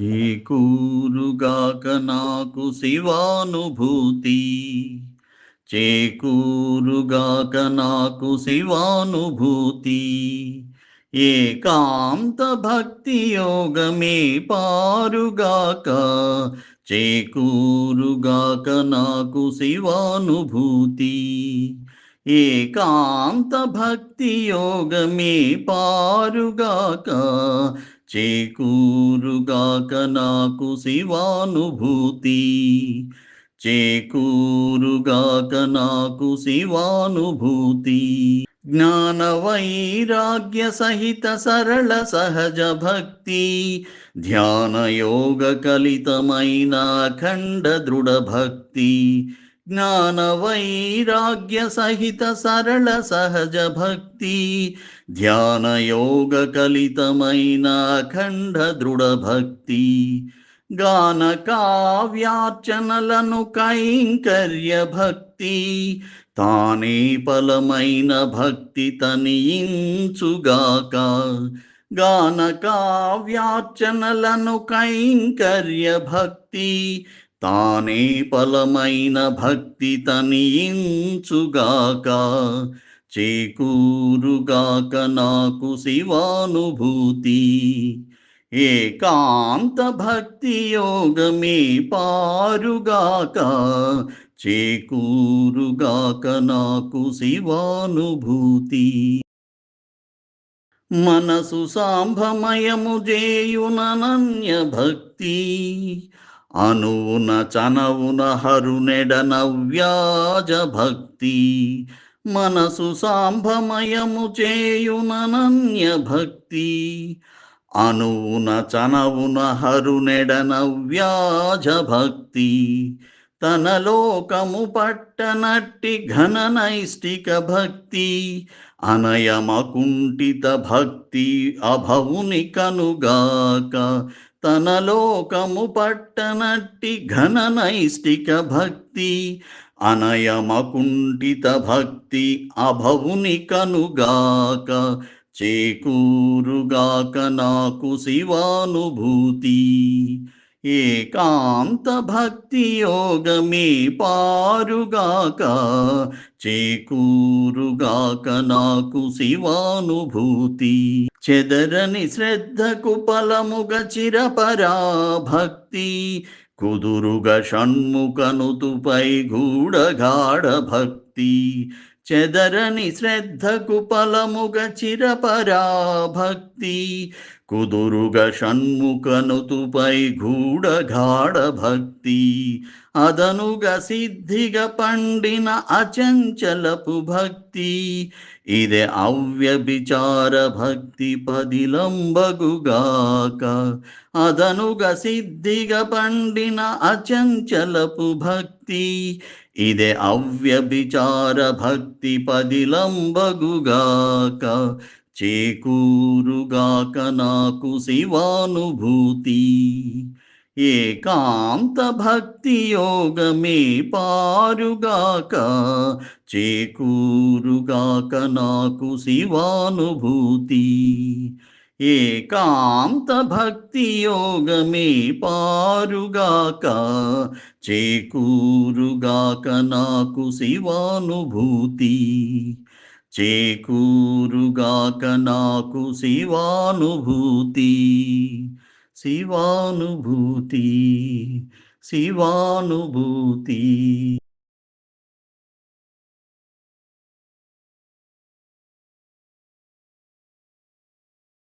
చేకూరుగాక నాకు శివానుభూతి. చేకూరుగాక నాకు శివానుభూతి. ఏకాంత భక్తి యోగమే పారుగాక. చేకూరుగాక నాకు శివానుభూతి. ఏకాంత భక్తి యోగమే పారుగాక. చేకూరుగాక నాకు శివానుభూతి. చేకూరుగాక నాకు శివానుభూతి. జ్ఞాన వైరాగ్య సహిత సరళ సహజ భక్తి. ధ్యాన యోగ కలితమైన అఖండ దృఢ భక్తి. జ్ఞాన వైరాగ్య సహిత సరళ సహజ భక్తి ధ్యాన యోగ కలితమైన అఖండ దృఢ భక్తి గాన కావ్యార్చనలను కైంకర్య భక్తి తానే ఫలమైన భక్తి తనియించుగాక. గాన కావ్యార్చనలను కైంకర్య భక్తి తానే ఫలమైన భక్తి తనియించుగాక చేకూరుగాక నాకు శివానుభూతి. ఏకాంత భక్తి యోగమే పారుగాక చేకూరుగాక నాకు శివానుభూతి. మనసు సాంభమయము జేయుననన్య భక్తి అనువున చనవున హరునెడ నవ్యాజ భక్తి. మనసు సాంభమయము చేయుననన్య భక్తి. అనువున చనవున హరునెడ నవ్యాజ భక్తి. తన లోకము పట్టనట్టి ఘన నైష్టిక భక్తి అనయమకుంఠిత భక్తి అభవుని కనుగాక. తన లోకము పట్టనట్టి ఘన నైష్టిక భక్తి అనయమకుంఠిత భక్తి అభవుని కనుగాక. చేకూరుగాక నాకు శివానుభూతి. ఏకాంత భక్తి యోగమే పారుగాక చేకూరుగాక నాకు శివానుభూతి. చెదరని శ్రద్ధకు ఫలముగ చిరపరా భక్తి కుదురుగా షణ్ముఖనుతుపై గూఢగాఢ భక్తి. చెదరని శ్రద్ధకు ఫలముగ చిరపరాభక్తి కుదురుగ షణ్ముఖనుతుపై గూఢగాఢ భక్తి అదనుగ సిద్ధిగ పండిన అచంచలపు భక్తి ఇదే అవ్యభిచార భక్తి పదిలంబగుగాక అదనుగ సిద్ధిగ పండిన అచంచలపు భక్తి ఇదే అవ్యభిచార భక్తి పదిలంబగుగాక చేకూరుగాక నాకు శివానుభూతి. ఏకాంత భక్తి యోగమే పారుగాక చేకూరుగాక నాకు శివానుభూతి. ఏకాంత భక్తి యోగమే పారుగాక చేకూరుగాక నాకు శివానుభూతి. చేకూరుగాక నాకు శివానుభూతి. శివానుభూతి శివానుభూతి.